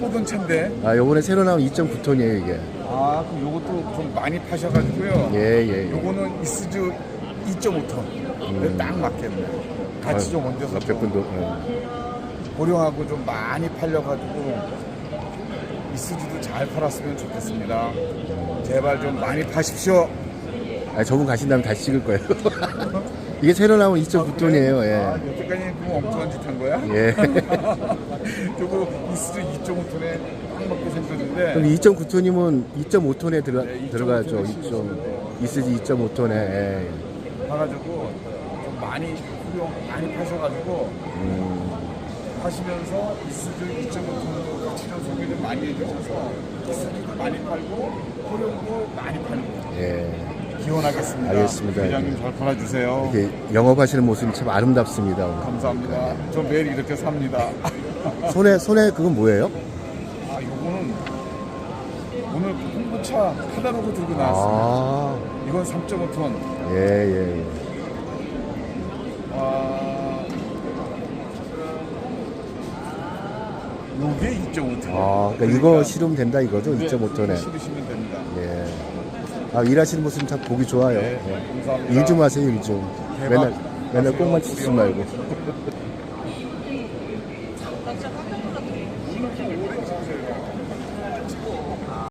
보던 차인데. 아, 요번에 새로 나온 2.9톤이에요, 이게. 아, 그럼 요것도 좀 많이 파셔가지고요. 예, 예. 예. 요거는 이스즈 2.5톤. 딱 맞겠네. 같이 좀 얹어서 분도. 좀 예. 고령하고 좀 많이 팔려가지고 이스즈도 잘 팔았으면 좋겠습니다. 제발 좀 많이 파십시오. 아, 저분 가신 다음에 다시 찍을 거예요. 이게 새로 나온 2.9톤이에요, 아, 예. 여태까지 그 엉뚱한 짓 한 거야? 예. 저거 이스즈 2.5톤에 딱 맞게 생겼는데 그럼 2.9톤이면 2.5톤에 들어가, 네, 2.5 들어가죠. 톤에 2.5. 이스지 2.5톤에. 예. 가가지고 좀 많이 후용 많이 파셔가지고 음, 하시면서 이스즈 2.5톤도 같이 좀 소개 좀 많이 해주셔서 이스즈도 많이 팔고 호용도 많이 팔고 예. 기원하겠습니다. 알겠습니다. 회장님 잘 팔아주세요. 이렇게 영업하시는 모습이 참 아름답습니다. 감사합니다. 저 매일 이렇게 삽니다. 손에, 손에 그건 뭐예요? 아, 요거는 오늘 홍보차 카다로그 들고 나왔습니다. 아, 이건 3.5톤. 예, 예, 예. 아, 요게 2.5톤. 아, 그러니까 이거 실으면 된다 이거죠? 2.5톤에. 실으시면 됩니다. 예. 아, 일하시는 모습 참 보기 좋아요. 네, 예. 감사합니다. 일좀 하세요, 일 좀. 맨날, 맨날 꽁만 치지 말고.